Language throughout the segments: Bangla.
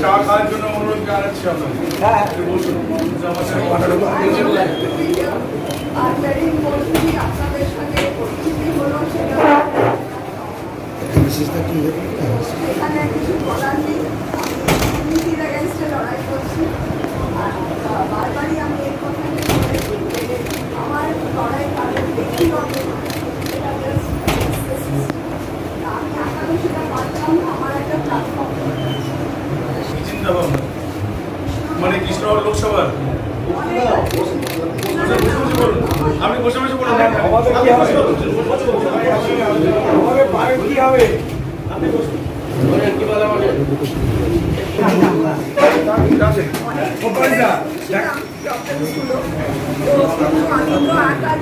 চা খাওয়ার জন্য অনুরোধ জানাচ্ছি আর very importantly আপনাদের সাথে পরিচিতি হলো সেটা এখানে কিছু বলার নেই আমি নীতির against-এ লড়াই করছি আর আহ, বারবারই আমি এই কথাটা বলেছি যে আমার লড়াই কারণ ব্যক্তিগত নয়, এটা just against the system। তা আমি আগামী সেটা পারতাম না, আমার একটা প্ল্যাটফর্ম চিন্তা ভাবনা মানে কৃষ্ণনগর লোকসভার অনেক বসে বসে বসে বলুন। আপনি বসে বসে বলুন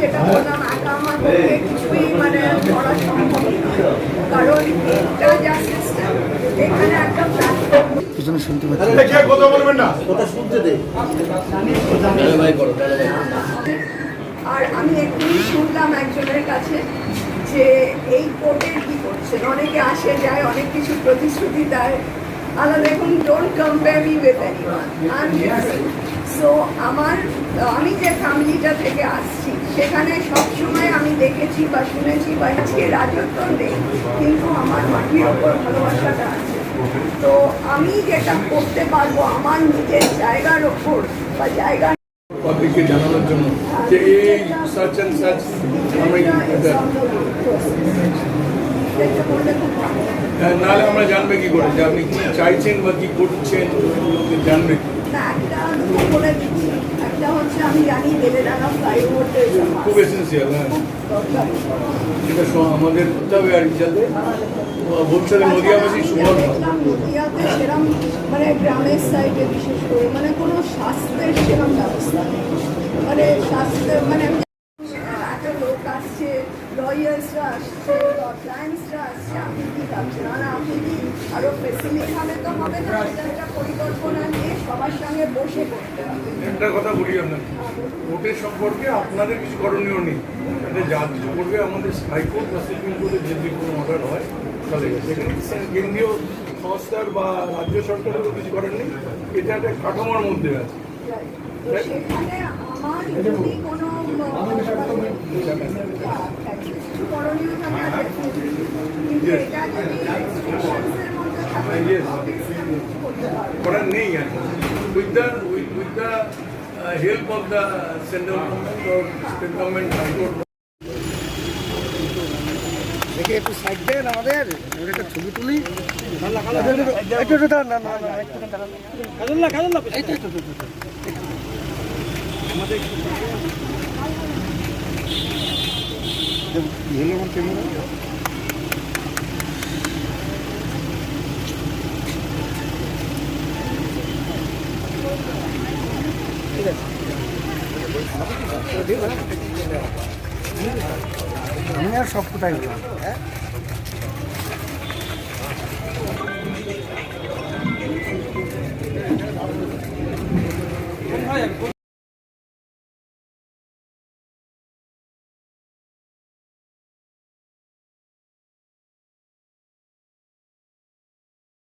যেটা বললাম একা আমার পক্ষে কিছুই মানে করা সম্ভব নয় কারণ এটা যা সিস্টেম এখানে একটা প্ল্যাটফর্ম পিছনে শুনতে পাচ্ছি। কথা বলবেন না। আর আমি এক্ষুনি শুনলাম একজনের কাছে যে এই কোর্টের কি করছেন? অনেকে আসে যায় অনেক কিছু প্রতিশ্রুতি দেয়। আলাদা দেখুন don't compare me with anyone so আমার আমি যে ফ্যামিলিটা থেকে আসছি সেখানে সবসময় আমি দেখেছি বা শুনেছি বা আজকে রাজত্ব নেই কিন্তু আমার মাটির ওপর ভালোবাসাটা আছে। তো আমি যেটা করতে পারব আমার নিজের জায়গার ওপর বা জায়গা পাবলিককে জানানোর জন্য যে এই সার্চ অ্যান্ড সার্চ আমরা হ্যাঁ, নাহলে আমরা জানবে কি করে যে আপনি কি চাইছেন বা কি করছেন জানবে খুব এসেন্সিয়াল হ্যাঁ। সেটা আমাদের করতে হবে আর যাতে ভবিষ্যতে নদিয়াবাসী পায়। নদিয়াতে সেরম মানে গ্রামের সাইডে বিশেষ করে মানে কোনো স্বাস্থ্যের সেরম ব্যবস্থা নেই। মানে স্বাস্থ্য মানে আসছে লয়ার্সরা আসছে ক্লায়েন্টসরা আসছে আপনি কি ভাবছেন? আর আপনি কি আরও ফেসিলিটি তো হবে না? একটা পরিকল্পনা নিয়ে সবার সঙ্গে বসে করতে হবে। একটা কথা বলি আপনাকে। ভোটের সম্পর্কে আপনাদের কিছু করণীয় নেই। এটা যা কিছু করবে আমাদের হাইকোর্ট বা সুপ্রিম কোর্টের যদি কোনো অর্ডার হয় তাহলে সেখানে কেন্দ্রীয় সংস্থার বা রাজ্য সরকারেরও কিছু করার নেই। এটা একটা কাঠামোর মধ্যে আছে। সেখানে আমার যদি কোনো কিছু করণীয় থাকে কিন্তু এটা যদি restrictions-এর মধ্যে থাকে, Yes. না। করার নেই আর with the with the help of the central government or state government high court দেখে একটু সাইড দেন আমাদের একটা ছবি তুলি একটু একটু দাঁড়ান, না না না একটু দাঁড়ান। এই তো, এই তো, এই তো। আমাদের আমার ক্যামেরা? আমি আর সব কোথায় হলাম হ্যাঁ